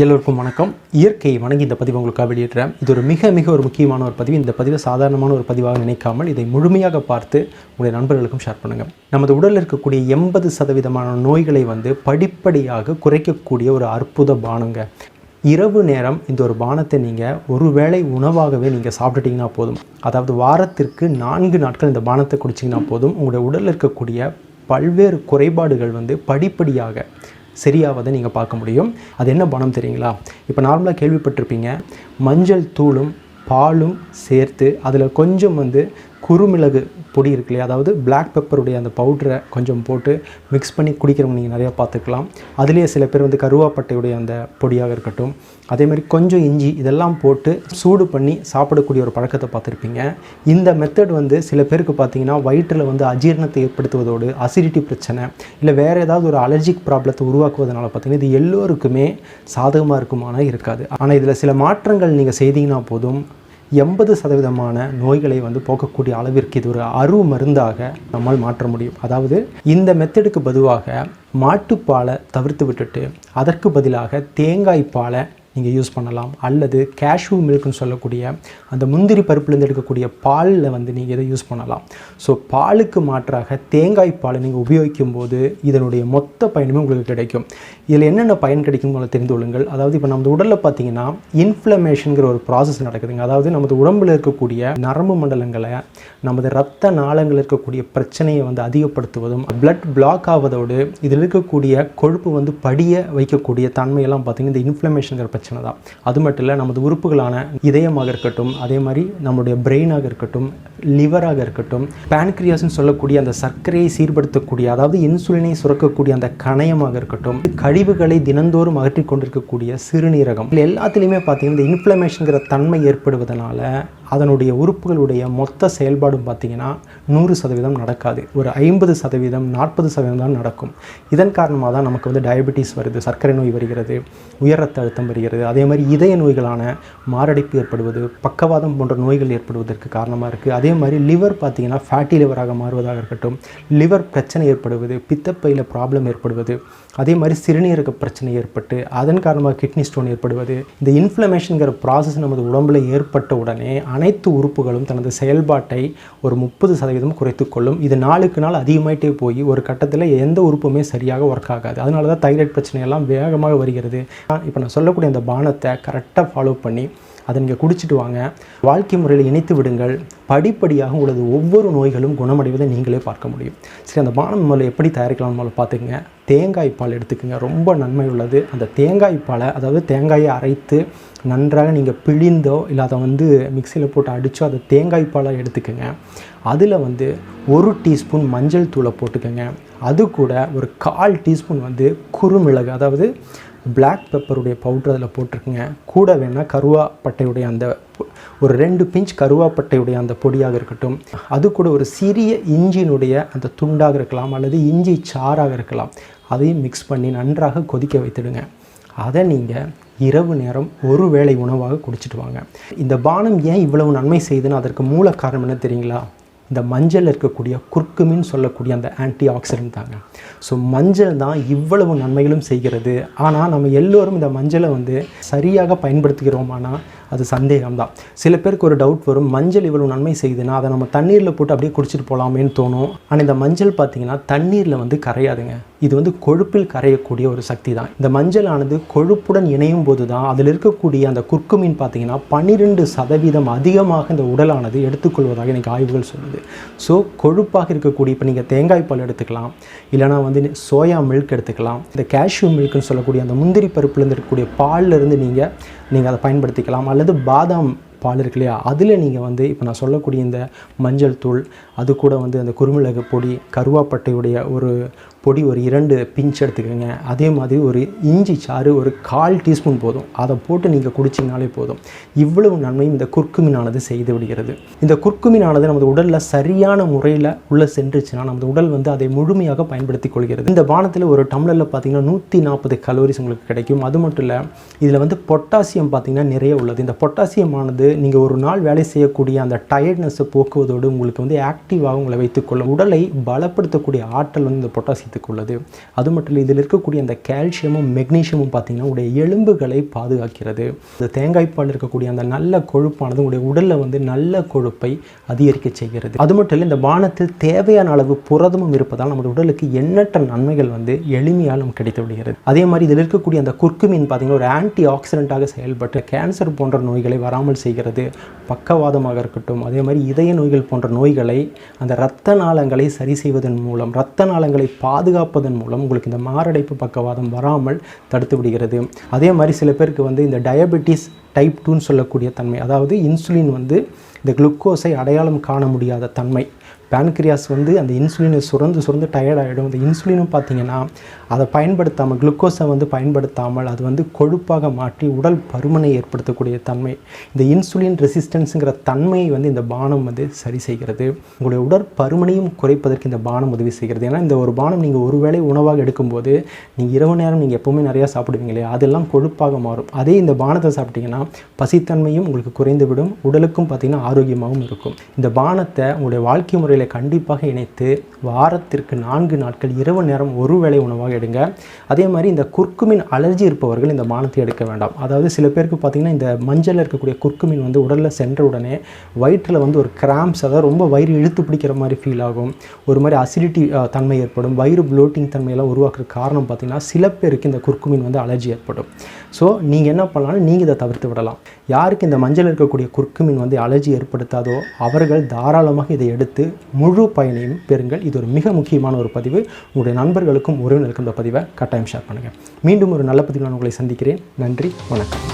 எல்லோருக்கும் வணக்கம். இயற்கையை வணங்கி இந்த பதிவு உங்களுக்காக வெளியிடுறேன். இது ஒரு மிக மிக ஒரு முக்கியமான ஒரு பதிவு. இந்த பதிவை சாதாரணமான ஒரு பதிவாக நினைக்காமல் இதை முழுமையாக பார்த்து உங்களுடைய நண்பர்களுக்கும் ஷேர் பண்ணுங்கள் நமது உடலில் இருக்கக்கூடிய எண்பது சதவீதமான நோய்களை வந்து படிப்படியாக குறைக்கக்கூடிய ஒரு அற்புத பானங்க. இரவு நேரம் இந்த ஒரு பானத்தை நீங்கள் ஒரு வேளை உணவாகவே நீங்கள் சாப்பிட்டுட்டிங்கன்னா போதும். அதாவது வாரத்திற்கு நான்கு நாட்கள் இந்த பானத்தை குடிச்சிங்கன்னா போதும். உங்களுடைய உடலில் இருக்கக்கூடிய பல்வேறு குறைபாடுகள் வந்து படிப்படியாக சரியாவதை நீங்கள் பார்க்க முடியும். அது என்ன பணம் தெரியுங்களா? இப்போ நார்மலாக கேள்விப்பட்டிருப்பீங்க. மஞ்சள் தூளும் பாலும் சேர்த்து அதில் கொஞ்சம் வந்து குறுமிளகு பொடி இருக்கு இல்லையா? அதாவது பிளாக் பெப்பருடைய அந்த பவுடரை கொஞ்சம் போட்டு மிக்ஸ் பண்ணி குடிக்கிறவங்க நீங்கள் நிறையா பார்த்துக்கலாம். அதுலேயே சில பேர் வந்து கருவாப்பட்டையுடைய அந்த பொடியாக இருக்கட்டும். அதேமாதிரி கொஞ்சம் இஞ்சி இதெல்லாம் போட்டு சூடு பண்ணி சாப்பிடக்கூடிய ஒரு பழக்கத்தை பார்த்துருப்பீங்க. இந்த மெத்தட் வந்து சில பேருக்கு பார்த்தீங்கன்னா வயிற்றில் வந்து அஜீரணத்தை ஏற்படுத்துவதோடு அசிடிட்டி பிரச்சனை இல்லை வேறு ஏதாவது ஒரு அலர்ஜிக் ப்ராப்ளத்தை உருவாக்குவதனால பார்த்தீங்கன்னா இது எல்லோருக்குமே சாதகமாக இருக்குமானால் இருக்காது. ஆனால் இதில் சில மாற்றங்கள் நீங்கள் செய்தீங்கன்னா போதும். எண்பது சதவீதமான நோய்களை வந்து போக்கக்கூடிய அளவிற்கு இது ஒரு அரு மருந்தாக நம்மால் மாற்ற முடியும். அதாவது இந்த மெத்தடுக்கு பொதுவாக மாட்டுப்பாலை தவிர்த்து விட்டுட்டு அதற்கு பதிலாக தேங்காய் பாலை நீங்கள் யூஸ் பண்ணலாம். அல்லது கேஷ்யூ மில்க்னு சொல்லக்கூடிய அந்த முந்திரி பருப்புலேருந்து எடுக்கக்கூடிய பாலில் வந்து நீங்கள் இதை யூஸ் பண்ணலாம். ஸோ பாலுக்கு மாற்றாக தேங்காய் பாலை நீங்கள் உபயோகிக்கும் போது இதனுடைய மொத்த பயனுமே உங்களுக்கு கிடைக்கும். இதில் என்னென்ன பயன் கிடைக்கும் உங்களை தெரிந்து கொள்ளுங்கள். அதாவது இப்போ நம்ம உடலில் பார்த்தீங்கன்னா இன்ஃப்ளமேஷனுங்கிற ஒரு ப்ராசஸ் நடக்குதுங்க. அதாவது நமது உடம்பில் இருக்கக்கூடிய நரம்பு மண்டலங்களை நமது ரத்த நாளங்கள் இருக்கக்கூடிய பிரச்சனையை வந்து அதிகப்படுத்துவதும் பிளட் பிளாக் ஆவதோடு இதில் இருக்கக்கூடிய கொழுப்பு வந்து படிய வைக்கக்கூடிய தன்மையெல்லாம் பார்த்தீங்கன்னா இந்த இன்ஃப்ளமேஷனுங்கிற பிரச்சனை தான். அது மட்டும் இல்லை நமது உறுப்புகளான இதயமாக இருக்கட்டும் அதே மாதிரி நம்மளுடைய பிரெயினாக இருக்கட்டும் லிவராக இருக்கட்டும் பேன்க்ரியாஸ்னு சொல்லக்கூடிய அந்த சர்க்கரையை சீர்படுத்தக்கூடிய அதாவது இன்சுலினை சுரக்கக்கூடிய அந்த கணையமாக இருக்கட்டும் கழிவுகளை தினந்தோறும் அகற்றி கொண்டிருக்கக்கூடிய சிறுநீரகம். இல்லை எல்லாத்துலேயுமே பார்த்தீங்கன்னா இந்த இன்ஃப்ளமேஷனுங்கிற தன்மை ஏற்படுவதனால அதனுடைய உறுப்புகளுடைய மொத்த செயல்பாடும் பார்த்தீங்கன்னா நூறு சதவீதம் நடக்காது. ஒரு ஐம்பது சதவீதம் நாற்பது சதவீதம் தான் நடக்கும். இதன் காரணமாக தான் நமக்கு வந்து டயபெட்டிஸ் வருது சர்க்கரை நோய் வருகிறது உயர் ரத்த அழுத்தம் வருகிறது. அதே மாதிரி இதய நோய்களான மாரடைப்பு ஏற்படுவது பக்கவாதம் போன்ற நோய்கள் ஏற்படுவதற்கு காரணமாக இருக்குது அதே மாதிரி லிவர் பார்த்திங்கன்னா ஃபேட்டி லிவராக மாறுவதாக இருக்கட்டும் லிவர் பிரச்சனை ஏற்படுவது பித்தப்பையில் ப்ராப்ளம் ஏற்படுவது அதே மாதிரி சிறுநீரக பிரச்சனை ஏற்பட்டு அதன் காரணமாக கிட்னி ஸ்டோன் ஏற்படுவது இந்த இன்ஃப்ளமேஷனுங்கிற ப்ராசஸ் நமது உடம்புல ஏற்பட்ட உடனே அனைத்து உறுப்புகளும் தனது செயல்பாட்டை ஒரு முப்பது சதவீதம் குறைத்துக்கொள்ளும். இது நாளுக்கு நாள் அதிகமாயிட்டே போய் ஒரு கட்டத்தில் எந்த உறுப்புமே சரியாக ஒர்க் ஆகாது. அதனால தான் தைராய்டு பிரச்சனையெல்லாம் வேகமாக வருகிறது. இப்போ நான் சொல்லக்கூடிய அந்த பானத்தை கரெக்டாக ஃபாலோ பண்ணி அதை நீங்கள் குடிச்சிட்டு வாங்க. வாழ்க்கை முறையில் இணைத்து விடுங்கள். படிப்படியாக உங்களது ஒவ்வொரு நோய்களும் குணமடைவதை நீங்களே பார்க்க முடியும். சரி அந்த பானம் முதல்ல எப்படி தயாரிக்கலாம் முதல்ல பார்த்துக்குங்க. தேங்காய் பால் எடுத்துக்கோங்க. ரொம்ப நன்மை உள்ளது. அந்த தேங்காய் பாலை அதாவது தேங்காயை அரைத்து நன்றாக நீங்கள் பிழிந்தோ இல்லை அதை வந்து மிக்சியில் போட்டு அடித்தோ அதை தேங்காய் பாலை எடுத்துக்கோங்க. அதில் வந்து ஒரு டீஸ்பூன் மஞ்சள் தூளை போட்டுக்கோங்க. அது கூட ஒரு கால் டீஸ்பூன் வந்து குறுமிளகு அதாவது பிளாக் பெப்பருடைய பவுட்ரு அதில் போட்டிருக்குங்க. கூட வேணால் கருவாப்பட்டையுடைய அந்த ஒரு ரெண்டு பிஞ்ச் கருவாப்பட்டையுடைய அந்த பொடியாக இருக்கட்டும். அது கூட ஒரு சிறிய இஞ்சினுடைய அந்த துண்டாக இருக்கலாம் அல்லது இஞ்சி சாறாக இருக்கலாம். அதையும் மிக்ஸ் பண்ணி நன்றாக கொதிக்க வைத்துடுங்க. அதை நீங்கள் இரவு நேரம் ஒரு வேளை உணவாக குடிச்சிட்டு வாங்க. இந்த பானம் ஏன் இவ்வளவு நன்மை செய்யுதுன்னு அதற்கு மூல காரணம் என்ன தெரியுங்களா? இந்த மஞ்சள் இருக்கக்கூடிய குர்க்குமின்னு சொல்லக்கூடிய அந்த ஆன்டி ஆக்சிடென்ட் தாங்க. ஸோ மஞ்சள் தான் இவ்வளவு நன்மைகளும் செய்கிறது. ஆனால் நம்ம எல்லோரும் இந்த மஞ்சளை வந்து சரியாக பயன்படுத்துகிறோமானா அது சந்தேகம் தான் சில பேருக்கு ஒரு டவுட் வரும். மஞ்சள் இவ்வளவு நன்மை செய்யுதுன்னா அதை நம்ம தண்ணீரில் போட்டு அப்படியே குடிச்சிட்டு போகலாமேன்னு தோணும். ஆனால் இந்த மஞ்சள் பார்த்தீங்கன்னா தண்ணீரில் வந்து கரையாதுங்க. இது வந்து கொழுப்பில் கரையக்கூடிய ஒரு சக்தி தான். இந்த மஞ்சள் ஆனது கொழுப்புடன் இணையும் போது தான் அதில் இருக்கக்கூடிய அந்த குர்க்குமின் பார்த்திங்கன்னா பன்னிரெண்டு சதவீதம் அதிகமாக இந்த உடலானது எடுத்துக்கொள்வதாக எனக்கு ஆய்வுகள் சொல்லுது. ஸோ கொழுப்பாக இருக்கக்கூடிய இப்போ நீங்கள் தேங்காய் பால் எடுத்துக்கலாம். இல்லைனா வந்து சோயா மில்க் எடுத்துக்கலாம். இந்த கேஷ்யூ மில்க்னு சொல்லக்கூடிய அந்த முந்திரி பருப்புலேருந்து இருக்கக்கூடிய பால்லேருந்து நீங்கள் நீங்கள் அதை பயன்படுத்திக்கலாம். அல்லது பாதாம் பால் இருக்கு இல்லையா? அதில் நீங்கள் வந்து இப்போ நான் சொல்லக்கூடிய இந்த மஞ்சள் தூள் அது கூட வந்து அந்த குருமிளகு பொடி கருவாப்பட்டையுடைய ஒரு பொடி ஒரு இரண்டு பிஞ்ச் எடுத்துக்கோங்க. அதே மாதிரி ஒரு இஞ்சி சாறு ஒரு கால் டீஸ்பூன் போதும். அதை போட்டு நீங்கள் குடிச்சிங்கனாலே போதும். இவ்வளவு நன்மையும் இந்த குர்க்குமினானது செய்து விடுகிறது. இந்த குர்க்குமினானது நமது உடலில் சரியான முறையில் உள்ளே சென்றுச்சுன்னா நமது உடல் வந்து அதை முழுமையாக பயன்படுத்தி கொள்கிறது. இந்த பானத்தில் ஒரு டம்ளரில் பார்த்தீங்கன்னா நூற்றி நாற்பது கலோரிஸ் உங்களுக்கு கிடைக்கும். அது மட்டும் இல்லை இதில் வந்து பொட்டாசியம் பார்த்தீங்கன்னா நிறைய உள்ளது. இந்த பொட்டாசியமானது நீங்கள் ஒரு நாள் வேலை செய்யக்கூடிய அந்த டயர்ட்னஸை போக்குவதோடு உங்களுக்கு வந்து ஆக்டிவாக உங்களை வைத்துக்கொள்ளும் உடலை பலப்படுத்தக்கூடிய ஆற்றல் வந்து இந்த பொட்டாசியம் சத்துக்கு உள்ளது. அது மட்டும் இல்லை இதில் இருக்கக்கூடிய அந்த கால்சியமும் மெக்னீஷியமும் பார்த்திங்கன்னா உடைய எலும்புகளை பாதுகாக்கிறது. இந்த தேங்காய்ப்பால் இருக்கக்கூடிய அந்த நல்ல கொழுப்பானது உங்களுடைய உடலில் வந்து நல்ல கொழுப்பை அதிகரிக்க செய்கிறது. அது மட்டும் இல்லை இந்த பானத்தில் தேவையான அளவு புரதமும் இருப்பதால் நமது உடலுக்கு எண்ணற்ற நன்மைகள் வந்து எளிமையால் நமக்கு கிடைத்து விடுகிறது. அதே மாதிரி இதில் இருக்கக்கூடிய அந்த குர்க்குமீன் பார்த்தீங்கன்னா ஒரு ஆன்டி ஆக்சிடென்ட்டாக செயல்பட்டு கேன்சர் போன்ற நோய்களை வராமல் செய்கிறது. பக்கவாதமாக இருக்கட்டும் அதே மாதிரி இதய நோய்கள் போன்ற நோய்களை அந்த இரத்த நாளங்களை சரி செய்வதன் மூலம் இரத்த நாளங்களை பாதுகாப்பதன் மூலம் உங்களுக்கு இந்த மாரடைப்பு பக்கவாதம் வராமல் தடுத்து விடுகிறது. அதே மாதிரி சில பேருக்கு வந்து இந்த டயபெட்டிஸ் டைப் டூன்னு சொல்லக்கூடிய தன்மை. அதாவது இன்சுலின் வந்து இந்த குளுக்கோஸை அடையாளம் காண முடியாத தன்மை. பேன்க்ரியாஸ் வந்து அந்த இன்சுலினை சுரந்து சுரந்து டயர்ட் ஆகிடும் இந்த இன்சுலினும் பார்த்தீங்கன்னா அதை பயன்படுத்தாமல் குளுக்கோஸை வந்து பயன்படுத்தாமல் அது வந்து கொழுப்பாக மாற்றி உடல் பருமனை ஏற்படுத்தக்கூடிய தன்மை. இந்த இன்சுலின் ரெசிஸ்டன்ஸுங்கிற தன்மையை வந்து இந்த பானம் வந்து சரி செய்கிறது. உங்களுடைய உடற்பருமனையும் குறைப்பதற்கு இந்த பானம் உதவி செய்கிறது. ஏன்னா இந்த ஒரு பானம் நீங்கள் ஒரு வேளை உணவாக எடுக்கும்போது நீங்கள் இரவு நேரம் நீங்கள் எப்போவுமே நிறையா சாப்பிடுவீங்க இல்லையா? அதெல்லாம் கொழுப்பாக மாறும். அதே இந்த பானத்தை சாப்பிட்டிங்கன்னா பசித்தன்மையும் உங்களுக்கு குறைந்துவிடும் உடலுக்கும் பார்த்திங்கன்னா ஆரோக்கியமாகவும் இருக்கும். இந்த பானத்தை உங்களுடைய வாழ்க்கை முறையில் கண்டிப்பாக இணைத்து வாரத்திற்கு நான்கு நாட்கள் இரவு நேரம் ஒரு வேளை உணவாக எடுங்க. அதே மாதிரி இந்த குர்க்குமின் அலர்ஜி இருப்பவர்கள் இந்த மானத்தை எடுக்க வேண்டாம். அதாவது சில பேருக்கு பார்த்திங்கன்னா இந்த மஞ்சளில் இருக்கக்கூடிய குர்க்குமின் வந்து உடலில் சென்ற உடனே வயிற்றில் வந்து ஒரு கிராம்ஸ் அதாவது ரொம்ப வயிறு இழுத்து பிடிக்கிற மாதிரி ஃபீல் ஆகும். ஒரு மாதிரி அசிடிட்டி தன்மை ஏற்படும். வயிறு ப்ளோட்டிங் தன்மையெல்லாம் உருவாக்குற காரணம் பார்த்திங்கன்னா சில பேருக்கு இந்த குர்க்குமின் வந்து அலர்ஜி ஏற்படும். ஸோ நீங்கள் என்ன பண்ணலாம்னு நீங்கள் இதை தவிர்த்து விடலாம். யாருக்கு இந்த மஞ்சள் இருக்கக்கூடிய குர்க்குமின் வந்து அலர்ஜி ஏற்படுத்தாதோ அவர்கள் தாராளமாக இதை எடுத்து முழு பயனையும் பெறுங்கள். இது ஒரு மிக முக்கியமான ஒரு பதிவு. உங்களுடைய நண்பர்களுக்கும் உறவினருக்கும் இந்த பதிவை கட்டாயம் ஷேர் பண்ணுங்கள் மீண்டும் ஒரு நல்ல பதிவில் நான் உங்களை சந்திக்கிறேன். நன்றி வணக்கம்.